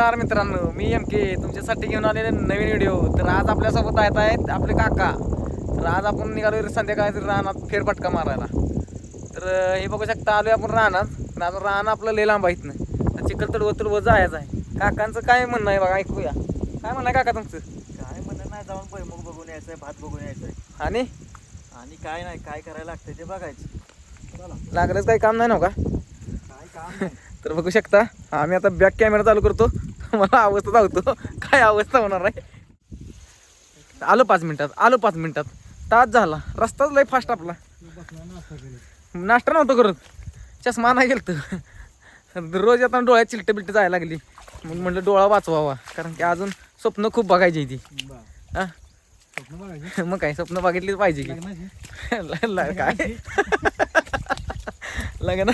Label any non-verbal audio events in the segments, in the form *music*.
नमस्कार मित्रांनो मी एम के तुमच्यासाठी घेऊन आलेले नवीन व्हिडिओ तर आज आपल्यासोबत आहेत आहेत आपले काका. तर आज आपण निघालो संध्याकाळी रानात फेरफटका मारायला. तर हे बघू शकता आलोय आपण रानात. पण अजून रान आपलं लय लांब आहेत ना. चिखल तडवत तडवत जायचं आहे. काकांचं काय म्हणणं आहे बघा ऐकूया. काय म्हणणं आहे काका तुमचं? काय म्हणणं नाही जाऊन भुईमुग बघून यायचंय भात बघून यायचंय. आणि? आणि काय नाही काय करायला लागतंय ते बघायचं. लागलंच काही काम नाही ना हो का? काय काम *laughs* तर बघू शकता आम्ही आता बॅक कॅमेरा चालू करतो. मला अवस्था धावतो काय अवस्था होणार आहे? आलो पाच मिनिटात आलो पाच मिनिटात. तास झाला. रस्ताच लय फास्ट आपला. नाश्ता नव्हतो करत. चष्मा नाही गेलतो. रोज आता डोळ्यात चिलट बिलट जायला लागली. म्हणून म्हटलं डोळा वाचवावा. कारण की अजून स्वप्न खूप बघायची ती. हा? मग काय स्वप्न बघितलीच पाहिजे की. काय? लग्न?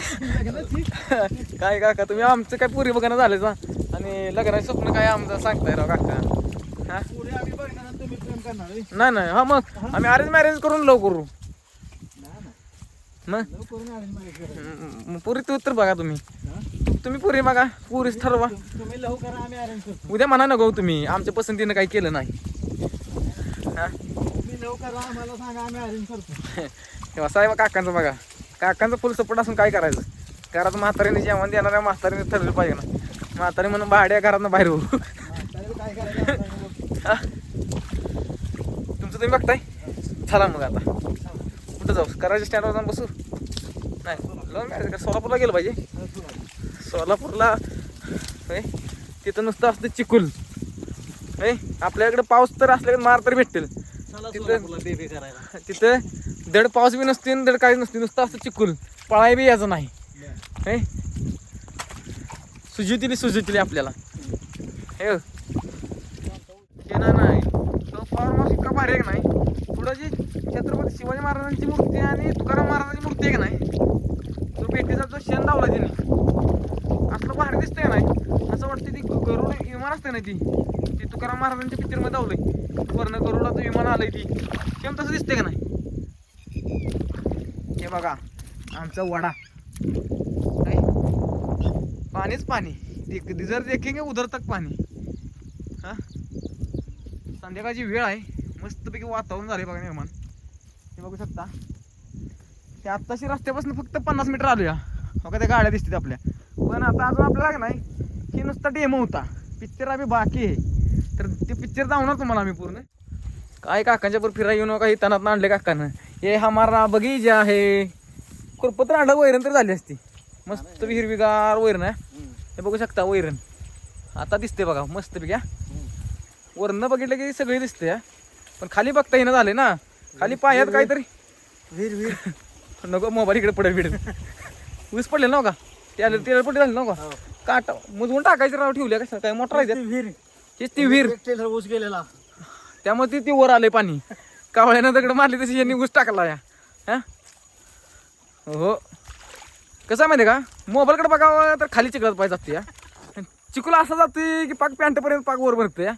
काय काका तुम्ही आमचं काय पुरी बघणं झालं ना? आणि लग्नाचे स्वप्न काय आमचं सांगताय राव काका? हा? पुढे आम्ही बघणार आणि तुम्ही प्रेम करणार होय? नाही नाही. हा मग. आम्ही अरेंज मॅरेज करून लव करू नाही नाही मग लव करून म- पुरी तू बघा तुम्ही. हा? तुम्ही पुरी बघा. पुरीच ठरवा. तुम- तुम्ही लव करा आम्ही अरेंज करतो उद्या म्हणा नको तुम्ही. आमच्या पसंतीनं काही केलं नाही. हा? तुम्ही लव करा आम्हाला सांगा आम्ही अरेंज करतो तेव्हा साहेब काकांचं बघा. काकांचं फुल सपोर्ट असून काय करायचं? घरात म्हातारीने जेवण देणाऱ्या म्हातारीने ठरलं पाहिजे ना. म्हातारी म्हणून भाड्या घरात बाहेर हो म्हातारीला काय करायचं आम्हाला हा? तुमचं तुम्ही बघताय? चला मग आता. कुठं जाऊ? करायच्या स्टँडवर जाऊन बसू? नाही. का सोलापूरला गेलं पाहिजे. सोलापूरला तिथं नुसतं असतं चिकुल. आपल्याकडे पाऊस तर असल्याकडे मार तर भेटतील. तिथं- दड पाऊस बी नसते दड काही नसते नुसतं असतं चिकुल. पळाय बी यायचं नाही. हे सुजुतीने सुजुतीली आपल्याला. हे ना नाही. तो फार्म हाऊस इतका भारी आहे का नाही? पुढं जी छत्रपती शिवाजी महाराजांची मूर्ती आणि तुकाराम महाराजांची मूर्ती आहे का नाही? तो पेटीचा जो शेण लावला तिने. असलं भारी दिसतंय का नाही? असं वाटतं ती गरुड विमान असते ना ती? ती तुकाराम महाराजांच्या पिक्चरमध्ये धावलंय वर्ण गरुडाचं विमान आलंय ती. सेम तसं दिसतंय का नाही? हे बघा. आमचा वडा. काय पाणीच पाणी. दि- देखेंगे उधर तक पाणी. हां? संध्याकाळची वेळ आहे. मस्तपैकी वातावरण झाले बघा निर्माण. हे बघू शकता. ते आत्ताशी रस्त्यापासून फक्त पन्नास मीटर आलो या बघा त्या गाड्या दिसतात आपल्या. पण आता अजून आपल्याला का नाही की नुसता डेमो होता. पिक्चर आम्ही बाकी आहे. तर ते पिक्चर दावणार तुम्हाला आम्ही पूर्ण. काय काकांच्या बरोबर फिरायला येऊ नका तणात आणले काकानं. हे हमारा जे आहे. कुरपत्र आणलं वैरण तर झाली असती. मस्त हिरवीगार वैरण आहे. हे बघू शकता वैरण. आता दिसते बघा मस्त घ्या हम्म. वरनं बघितलं की सगळे दिसते. पण खाली बघता येणं झाले ना. खाली पायात काहीतरी. वीर वीर. *laughs* नको मोबाईल इकडे पडेल बिडेल ऊस पडले ना हो का? त्याला तेल पडले झाले ना हो. का. काटा मुजवून टाकायचं राव ठेवल्या कसं काय मोटर आहे ती वीर. हेच ती विहीर ऊस गेलेला. त्यामुळे ती ती वर आले पाणी. कावळ्यानं दगड मारली तशी यांनी ऊस टाकला या. हा? हो. कसं आहे माहिती आहे का? मोबाईलकडे बघावं तर खाली चिकलत पाहिजे जाते या. चिकूला असं जाते की पाक पॅन्टपर्यंत पाक वर भरते या.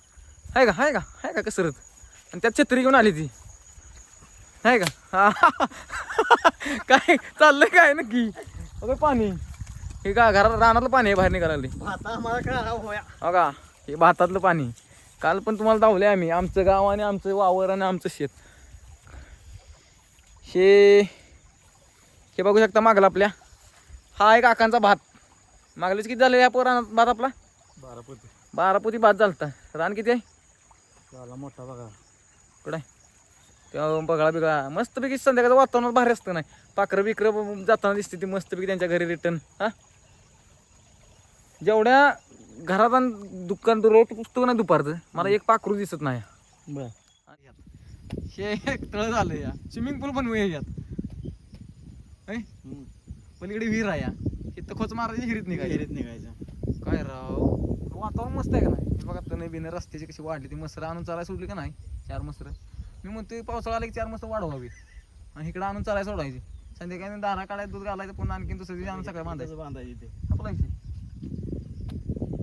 आहे का आहे का आहे का कसरत? आणि त्यात छत्री घेऊन आली ती. आहे का? हा. काय चाललंय काय नक्की? अगं पाणी. हे का घरात रानातलं पाणी आहे बाहेर निघालं होया बघा हे भातातलं पाणी. काल पण तुम्हाला दावले आम्ही. आमचं गाव आणि आमचं वावर आणि आमचं शेत. हे हे बघू शकता मागला आपल्या. हा एक काकांचा भात. मागलेच किती झाले या पोरा भात आपला? बारा पोती बारा पोती भात झालता. रान किती आहे? झाला मोठा बघा. कुठं आहे? तेव्हा बघा बिघा. मस्तपैकी संध्याकाळचं वातावरण भारी असतं नाही. पाखरं बिकरं जाताना दिसते ती मस्तपैकी त्यांच्या घरी रिटर्न हा? जेवढ्या घरात आणि दुकान रोज पुस्तक ना दुपारचं मला एक पाखरू दिसत नाही. बर. हे एक तळ झालं या. स्विमिंग पूल पण आहे यात है? पलीकडे विहीर आहे या. इथं खोच मारायची हिरीत निघायची विहिरीत निघायचं. काय राव? वातावरण मस्त आहे का नाही? हे बघा तण बिन रस्त्याची कशी वाढली. ती मसरं आणून चालायला सोडली का नाही? चार मसरं. मी म्हणतोय पावसाळा आला की चार मसरं वाढवावी आणि इकडे आणून चालायला सोडायची. संध्याकाळी दारा काढायचं दूध घालायचं पुन्हा आणखीन दुसऱ्या दिवशी आणून सकाळी बांधायचं. बांधायची ते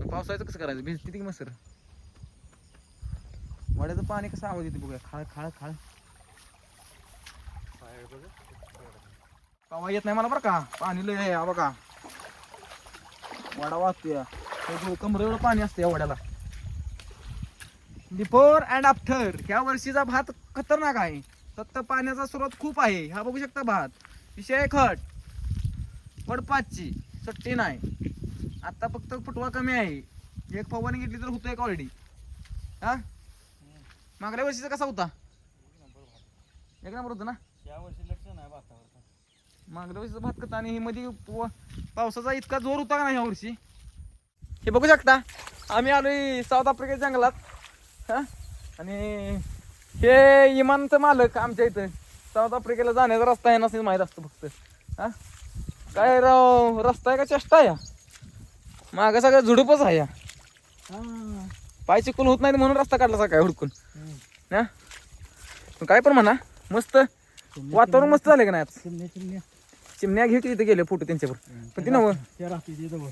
पावसाळ्याचं कसं करायचं? भिजते ती मसर. वड्याचं पाणी कसं आवाज येते बघूया खाळ खाळ खाळ. कवा येत नाही मला बरं का? पाणी लय आहे बघा. वडा वाचतोय कमरे एवढं पाणी असतं या वड्याला. बिफोर अँड आफ्टर ह्या वर्षीचा भात खतरनाक आहे. फक्त पाण्याचा स्रोत खूप आहे. हा बघू शकता भात. विषय खट. वड पाचची नाही. आता फक्त फुटवा कमी आहे. एक फवारणी घेतली तर होतं एक ऑलरेडी हा? मागल्या वर्षीचा कसा होता? एक नंबर होता ना? या वर्षी लक्ष नाही भातावर. मागल्या वर्षीचा भात कथा आणि हे मध्ये पावसाचा इतका जोर होता का नाही ह्या वर्षी? हे बघू शकता. आम्ही आलोय साऊथ आफ्रिकेच्या जंगलात. हा? आणि हे इमानचं मालक आमच्या इथं. साऊथ आफ्रिकेला जाण्याचा रस्ता आहे नसेल माहीत असतं फक्त. हा? काय राव रस्ता आहे का चेष्टा आहे हा? मागं सगळं झुडूपच आहे या. पाय चिकून होत नाही म्हणून रस्ता काढला सकाळी हुडकून. हा? काय पण म्हणा. मस्त. वातावरण मस्त झालं का नाही आता? चिमण्या चिमण्या चिमण्या घे की तिथे गेले फोटो त्यांच्यावर. पण ती नव. त्या राहते ते जवळ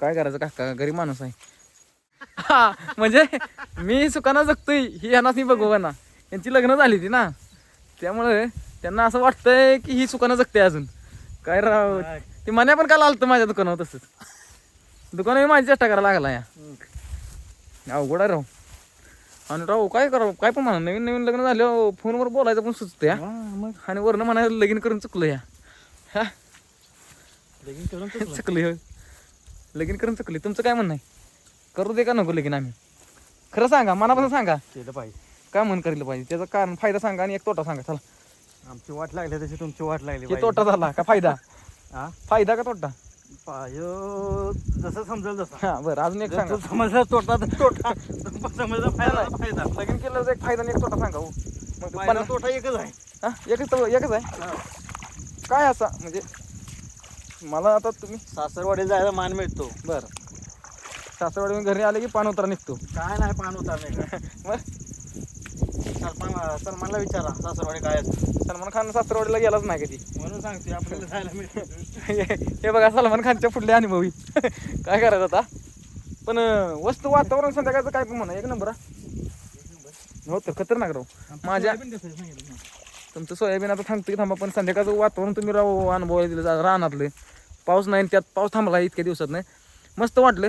काय करायचं? काका गरीब माणूस आहे. हा म्हणजे मी सुखाना जगतोय ही यांना नाही बघू ना यांची लग्न झाली ती ना. त्यामुळे त्यांना असं वाटतंय की ही सुखाना जगते अजून. काय राव ती मन्या पण काल आलतं माझ्या दुकानावर तसंच. दुकानावर माझी चेष्टा करायला लागला या. अवघड आहे राव. आणि राव काय करावं? काय पण म्हणा नवीन नवीन लग्न झालं फोनवर बोलायचं पण सुचतं या. मग? आणि वरनं म्हणायला लगीन करून चुकलं या. हा? लगीन करून चुकलं. चुकली होय. लगीन करून चुकली. तुमचं काय म्हणणं आहे? करू दे का नको लगीन आम्ही? खरं सांगा मनापासून सांगा. केलं पाहिजे. काय मन करेल पाहिजे? त्याचं कारण फायदा सांगा आणि एक तोटा सांगा. चला. आमची वाट लागली तशी तुमची वाट लागली हे तोटा झाला का फायदा? हा फायदा का तोटा? पायो जसं समजेल जसं हा बरं अजून एक सांगा. जसं समजलं तोटा तर तोटा. समजलं फायदा तर फायदा. लगीन केलं तर एक फायदा आणि एक तोटा सांगा हो. मग फायदा पन्नास- तोटा एकच आहे. हा एकच तर- एकच आहे? काय असा म्हणजे मला आता तुम्ही सासरवाडी जायला मान मिळतो. बरं. सासरवाडी घरी आले की पान उतरा निघतो. काय नाही पान उतारले *laughs* मग? सलमान सलमानला विचारा सासरवाडी काय असतं. सलमान खान सासरवाडीला गेलाच नाही कधी. म्हणून सांगते आपल्याला जायला मिळतं हे बघा सलमान खानच्या पुढले अनुभवी. *laughs* काय करायचं आता? पण अं, वस्तू वातावरण संध्याकाळचं काय पण म्हणा एक नंबर हा. हो तर खतरनाक राव. माझ्या तुमचं सोयाबीन आता थांबतो की थांबा पण संध्याकाळचं वातावरण तुम्ही राव अनुभवायला दिलं रानातलं. पाऊस नाही आणि त्यात पाऊस थांबला इतक्या दिवसात नाही. मस्त वाटलं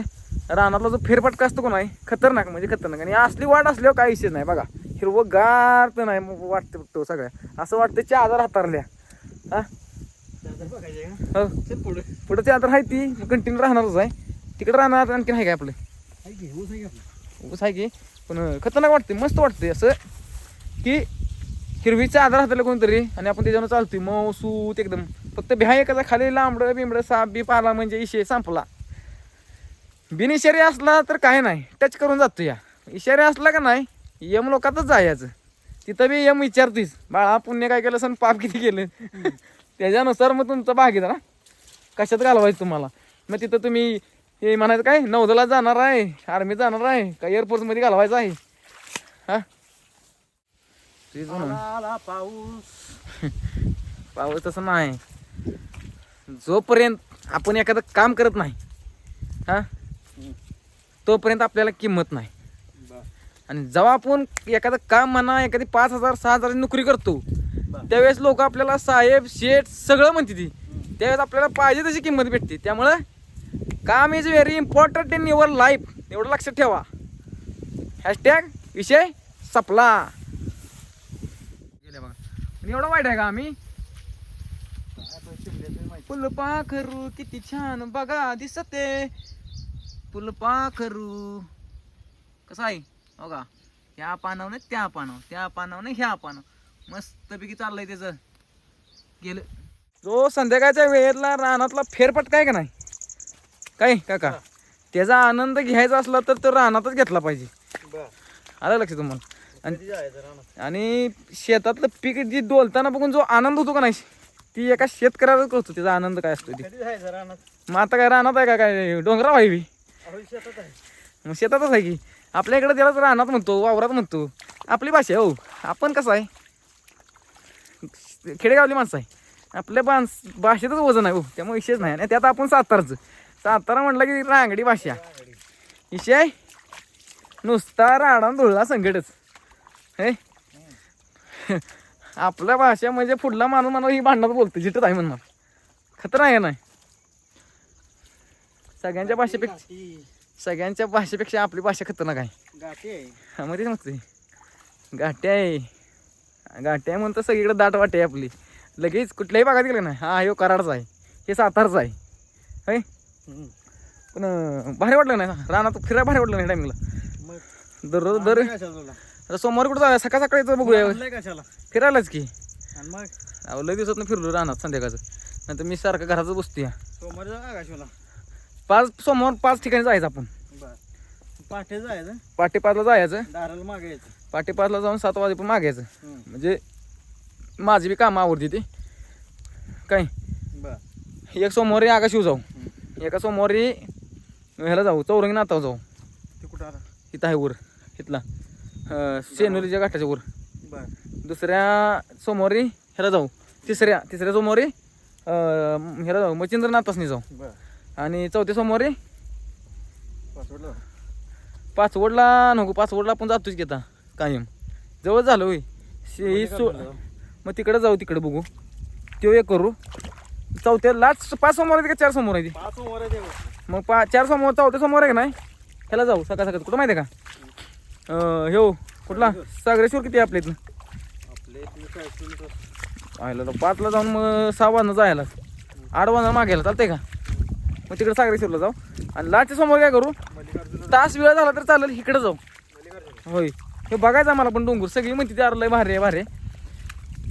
रानातला जो फेरफटका असतो का नाही खतरनाक म्हणजे खतरनाक. आणि असली वाट असल्यावर काही विषय नाही बघा. हिरवं गार तर नाही मग वाटतं तो सगळ्या असं वाटतं चादर हातारल्या. हा? हो. पुढे पुढे चादर आहे ती. कंटिन्यू राहणारच आहे. तिकडे राहणार आणखी आहे काय आहे आहे आपलं? ऊस आहे की? पण खतरनाक वाटते मस्त वाटते असं. की हिरवी चादर हाताला कोणतरी? आणि आपण त्याच्यावर चालतोय. मऊसूत एकदम. फक्त भ्या एखादा खाली लांबडं बिंबडं साप बी पाला म्हणजे इशे संपला. बिन इशारे असला तर काय नाही. टच करून जातो या. इशारे असला का नाही यम लोकातच जायचं. तिथं बी यम विचारतोयस बाळा पुण्य काय केलं सण पाप किती केलं? *laughs* त्याच्यानुसार मग तुमचा भाग ना कशात घालवायचं तुम्हाला? मग तिथं तुम्ही हे म्हणायचं काय? नौदला जाणार आहे. आर्मीत जाणार आहे. का एअरफोर्समध्ये घालवायचं आहे? हां? तेच म्हणून. आला पाऊस. *laughs* पाऊस तसं नाही. जोपर्यंत आपण एखादं काम करत नाही हा? तोपर्यंत आपल्याला किंमत नाही. आणि जेव्हा आपण एखादं काम म्हणा एखादी पाच हजार सहा हजार नोकरी करतो त्यावेळेस लोक आपल्याला साहेब शेठ सगळं म्हणते ती. त्यावेळेस आपल्याला पाहिजे तशी किंमत भेटते. त्यामुळं काम is very important in your life एवढं लक्षात ठेवा. हॅशटॅग विषय सपला. एवढं वाईट आहे का आम्ही? फुलपाखरू किती छान बघा दिसते. फुलपाखरू कसं आहे? हो का? ह्या पानावर त्या पानावर. त्या पानावर ह्या पानावर. मस्तपैकी चाललंय त्याचं. गेलं. जो संध्याकाळच्या वेळेतला रानातला फेरफटका आहे का नाही? काय काका? त्याचा आनंद घ्यायचा असला तर तो रानातच घेतला पाहिजे. आलं लक्ष तुम्हाला. आणि शेतातलं पीक जी डोलताना बघून जो आनंद होतो का नाही ती एका शेतकऱ्याला कळतो त्याचा आनंद काय असतो मग आता काय रानात आहे का काय? डोंगराव आहे बी. मग शेतातच आहे की. आपल्या इकडे त्यालाच रानात म्हणतो वावरात म्हणतो. आपली भाषा आहे हो. आपण कसं आहे? खेडेगावली माणसं आहे. आपल्या माणस भाषेतच वजन आहे हो. त्यामुळे विषयच नाही. आणि त्यात आपण सातारचं. सातारा म्हटलं की रांगडी भाषा. विषय? नुसता राडा धुळला संकटच. हे? आपल्या भाषा म्हणजे पुढला माणूस म्हणा ही भांडणात बोलतो जिथं आहे म्हणणार खतर आहे नाही सगळ्यांच्या भाषेपेक्षा सगळ्यांच्या भाषेपेक्षा आपली भाषा खतरनाक आहे. गाठी आहे. हा मग तेच म्हणते गाठी आहे. गाठी आहे म्हणतं सगळीकडे दाट वाटे आहे आपली. लगेच कुठल्याही भागात गेलं ना हा ह्यो कराडचा आहे. हे सातारचा आहे. होय? हम्म. पण भारी वाटलं नाही. रानात फिरायला भारी वाटलं नाही टायमिंगला मग? दररोज दर आता सोमवारी कुठं जाऊया? सकाळ सकाळी यायचं बघूया. आणलंय कशाला? फिरायलाच की. आणि मग? अहो लय दिवसात फिरलो रानात संध्याकाळचं. नंतर मी सारखं घराचं बसतो या सोमवारी पाच सोमवार पाच ठिकाणी जायचं आपण. बर. पाठे जायचं? पाटे पाचला जायचं. दाराला मागायचं पाटे पाचला जाऊन सात वाजेपर्यंत मागायचं हम्म. म्हणजे माझी बी कामं आवडते ती. काय? बर. एक सोमवारी आकाशिव जाऊ. एका सोमवारी ह्याला जाऊ चौरंगी नाताव जाऊ. ते कुठं आला? इथं आहे वर इथला. अं, सेनोलीच्या घाटाच्या वर. बर. दुसऱ्या सोमवारी ह्याला जाऊ. तिसऱ्या तिसऱ्या सोमवारी अं, ह्याला जाऊ. मच्छिंद्रनाथासनी जाऊ. बर. आणि चौथ्या सोमवारी पासवर्डला पाचवडला नको पाचवडला आपण जातोच आता कायम. जवळ झालं होय. शे- ही सो मग तिकडे जाऊ तिकडे बघू. तो एक करू. चौथ्या लास्ट पाच सोमवार आहेत का चार सोमवार आहे ती पाच सोमवार आहे ते मग पा चार समोर चौथ्या समोर आहे का नाही? ह्याला जाऊ सकाळ सकाळ. कुठं माहिती आहे का? ह्यो कुठला? सागरेश्वर किती आपल्या इथनं? आपले तीन चाळीस किलोमीटर? आयला तर पाचला जाऊन मग सहा वाजता जायला. आठ वाजता मागायला चालतंय का? मग तिकडे सागरेश्वरला जाऊ. आणि लास्टच्या समोर काय करू? तास वेळ झाला तर चालेल इकडे जाऊ. होय. हे बघायचं आम्हाला पण डोंगर सगळी म्हणते ते लय भारी आहे भारी.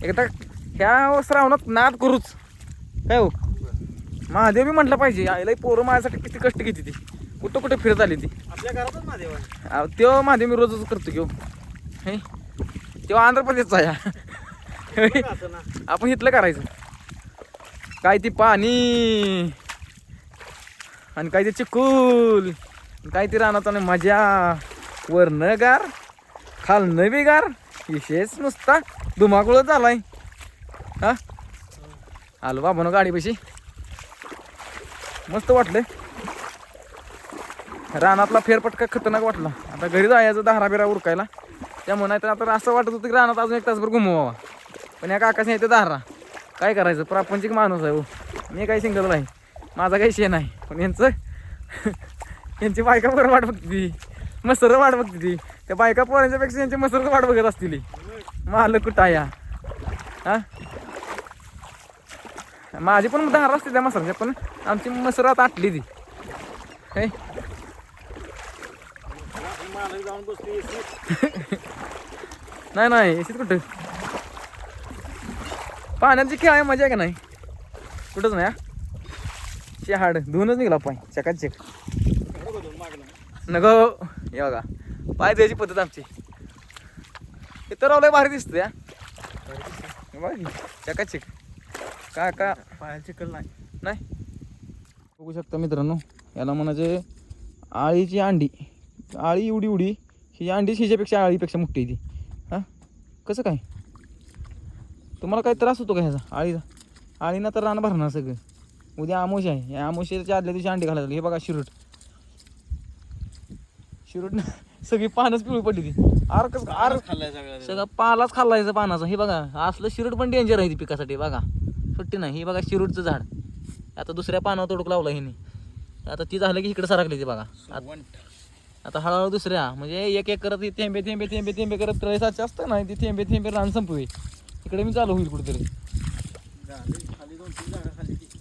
एकदा ह्या श्रावणात नाद करूच. काय हो? महादेव बी म्हटलं पाहिजे आईला पोरं माझ्यासाठी किती कष्ट घेते ती. कुठं कुठं फिरत आली ती? आपल्या घरातच महादेव आहे. अहो, त्यो महादेव मी रोजच करतो घेऊ हे. त्यो आंध्र प्रदेशचा आहे. बघ असं ना? आपण इथलं करायचं. काय ती पाणी? आणि काय ते चिकूल? काय ती रानात आणि मजा? वरनं गार खालनं बी गार विशेष नुसता धुमाकुळ झालाय. हा? आलो बाबा गाडीपाशी. मस्त वाटलं. रानातला फेरपटका खतरनाक वाटला. आता घरी जायचं दहारा बिरा उरकायला. त्यामुळे नाही तर आता असं वाटत होतं की रानात अजून एक तासभर घुमवावा पण या काकाने येते दारा काय करायचं? प्रापंचिक माणूस आहे हो. मी काही सिंगल नाही. माझा काही शेण आहे पण यांचं *laughs* यांची बायका बरं वाट बघते ती. मसर वाट बघते ती. त्या बायका पोरांच्यापेक्षा यांची मसर वाट बघत असतील मालक कुठं या? हा? माझी पण दारा असते त्या मसराच्या पण आमची मसर आता आटली ती. हे? जाऊन बसतो *laughs* नाही नाही येशीत कुठं? पाण्याची खेळ आहे मजा आहे का नाही? कुठंच नाही हा? शहाड धुवूनच निघाला पाय चकात चेक नको. हे बघा. पाय द्यायची पद्धत आमची. इथं रावलंय भारी दिसतं या बघा चेक का का? पायाला चिकल नाही. नाही. बघू शकता मित्रांनो याला म्हणायचे आळीची अंडी. आळी एवढी एवढी ही अंडी हिच्यापेक्षा आळीपेक्षा मोठी आहे ती. हां? कसं काय? तुम्हाला काही त्रास होतो का ह्याचा? आळीचा? आळीनं तर रान भरणार सगळं. उद्या आमोश आहे. या आमोशीच्या आदल्या दिवशी अंडी घालायला हे बघा शिरूट. शिरूट सगळी पानच पिळू पडली ती. आर आर सगळं पालाच खाल्लायचं पानाचा. हे बघा असलं शिरूट पण डेंजर आहे ती पिकासाठी बघा. सुट्टी नाही. हे बघा शिरूटचं झाड. आता दुसऱ्या पानावर तोडक लावलं हिने. आता ती झालं की इकडे सारखली ती बघा. आता हळूहळू दुसऱ्या. म्हणजे एक एक करत थेंबे थेंबे थेंबे थेंबे करत तळेसाचे असतं ना ती थेंबे थेंबे रान संपवे इकडे मी चालू होईल कुठेतरी.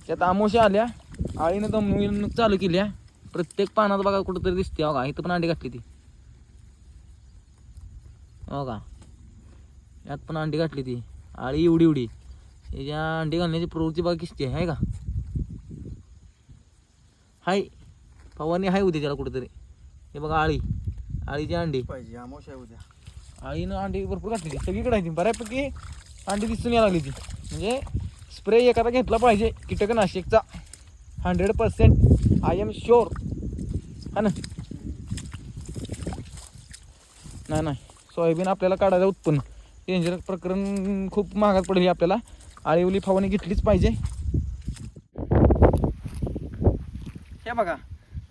त्यात आमोशा आल्या आळीनं दमून चालू केल्या. प्रत्येक पानात बघा कुठंतरी दिसते बघा इथं पण अंडी घातली ती. हो का यात पण अंडी घातली ती. आळी एवढी एवढी. याच्या अंडी घालण्याची प्रवृत्ती बघा किस्ती आहे का? हाय. फवारणी आहे उद्या त्याला कुठेतरी. हे बघा आळी. आळीची अंडी. पाहिजे आमोश आहे उद्या. आळीनं अंडी भरपूर घातली ती. सगळीकडे आहे ती. बऱ्यापैकी अंडी दिसून यायला लागली ती. म्हणजे स्प्रे एखादा घेतला पाहिजे. कीटकनाशकचा. Hundred percent I am sure हा ना? नाही नाही. सोयाबीन आपल्याला काढायचं उत्पन्न. डेंजर प्रकरण खूप महागात पडेल आपल्याला. आळीवली फवारणी घेतलीच पाहिजे. हे बघा.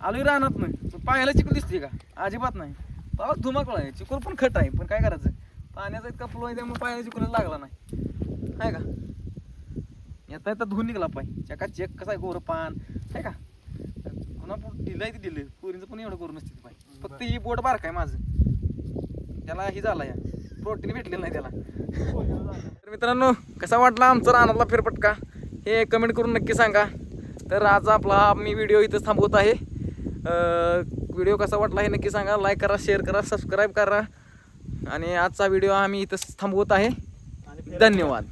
आलोय राहणार नाही. पायाला चिकून दिसते का? अजिबात नाही. बाबा धुमाकूळ आहे. चिकून पण खट आहे पण काय करायचं? पाण्याचा इतका फ्लो आहे त्यामुळे पायाला चिकून लागला नाही. आहे का? येता येता धुवून निघाला पाय. चका चेक कसा आहे गोरं पान आहे का? पुन्हा दिलं आहे ते दिलं पोरींचं पण एवढं करू नसते पाय. फक्त ही बोट बारक आहे माझं. त्याला ही झाला या प्रोटीन भेटलेलं नाही त्याला. तर मित्रांनो कसा वाटला आमचा रानातला फेरपटका हे कमेंट करून नक्की सांगा. तर आज आपला मी व्हिडिओ इथंच थांबवत आहे. व्हिडिओ कसा वाटला हे नक्की सांगा. लाईक करा शेअर करा सबस्क्राईब करा. आणि आजचा व्हिडिओ आम्ही इथंच थांबवत आहे. धन्यवाद.